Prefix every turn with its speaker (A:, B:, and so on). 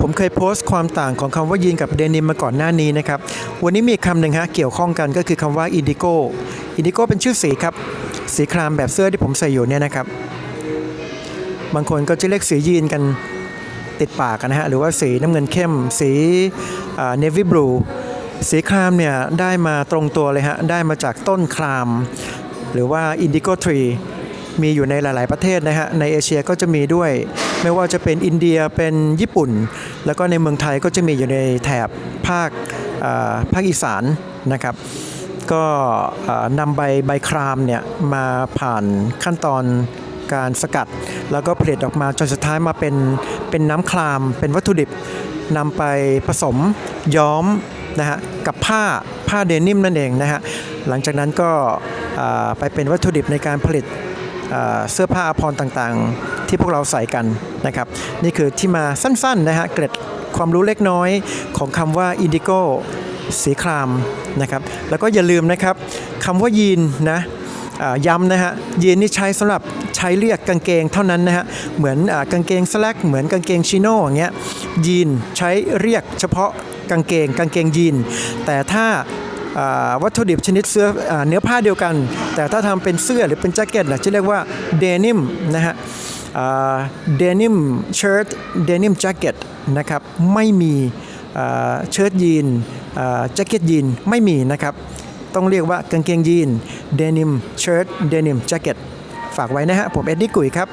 A: ผมเคยโพสต์ความต่างของคำว่ายีนกับเดนิมมาก่อนหน้านี้นะครับ วันนี้มีคำหนึ่งฮะเกี่ยวข้องกันก็คือคำว่าอินดิโกอินดิโกเป็นชื่อสีครับ สีครามแบบเสื้อที่ผมใส่อยู่เนี่ยนะครับ บางคนก็จะเรียกสียีนกันติดปากกันนะฮะ หรือว่าสีน้ำเงินเข้ม สีเนวิบลูสีครามเนี่ยได้มาตรงตัวเลยฮะ ได้มาจากต้นคราม หรือว่าอินดิโกทรีมีอยู่ในหลาย ๆ ประเทศนะฮะ ในเอเชียก็จะมีด้วย ไม่ว่าจะเป็นอินเดียเป็นญี่ปุ่น แล้วก็ในเมืองไทยก็จะมีอยู่ในแถบภาคภาคอีสานนะครับ ก็นำใบใบครามเนี่ยมาผ่านขั้นตอนการสกัด แล้วก็ผลิตออกมาจนสุดท้ายมาเป็นเป็นน้ำคราม เป็นวัตถุดิบนำไปผสมย้อมนะฮะกับผ้าผ้าเดนิมนั่นเองนะฮะหลังจากนั้นก็ไปเป็นวัตถุดิบในการผลิต เสื้อผ้าอภรต่างๆ ที่พวกเราใส่กันนะครับ นี่คือที่มาสั้นๆนะฮะเกร็ดความรู้เล็กน้อยของคำว่าอินดิโกสีครามนะครับแล้วก็อย่าลืมนะครับคำว่ายีนนะย้ำนะฮะยีนนี่ใช้สำหรับใช้เรียกกางเกงเท่านั้นนะฮะเหมือนอกางเกงสแลกเหมือนกางเกงชิโน่อย่างเงี้ยยีนใช้เรียกเฉพาะกางเกงกางเกงยีนแต่ถ้า วัตถุดิบชนิดเสื้ออเนื้อผ้าเดียวกัน แต่ถ้าทำเป็นเสื้อหรือเป็นแจ็คเก็ตล่ะจะเรียกว่าเดนิมนะฮะเดนิมเชิ้ตเดนิมแจ็คเก็ตนะครับไม่มีเชิ้ตยีนแจ็คเก็ตยีนไม่มีนะครับ ต้องเรียกว่ากางเกงยีนเดนิมเชิ้ตเดนิมแจ็คเก็ตฝากไว้นะฮะ ผมเอ็ดดี้กุยครับ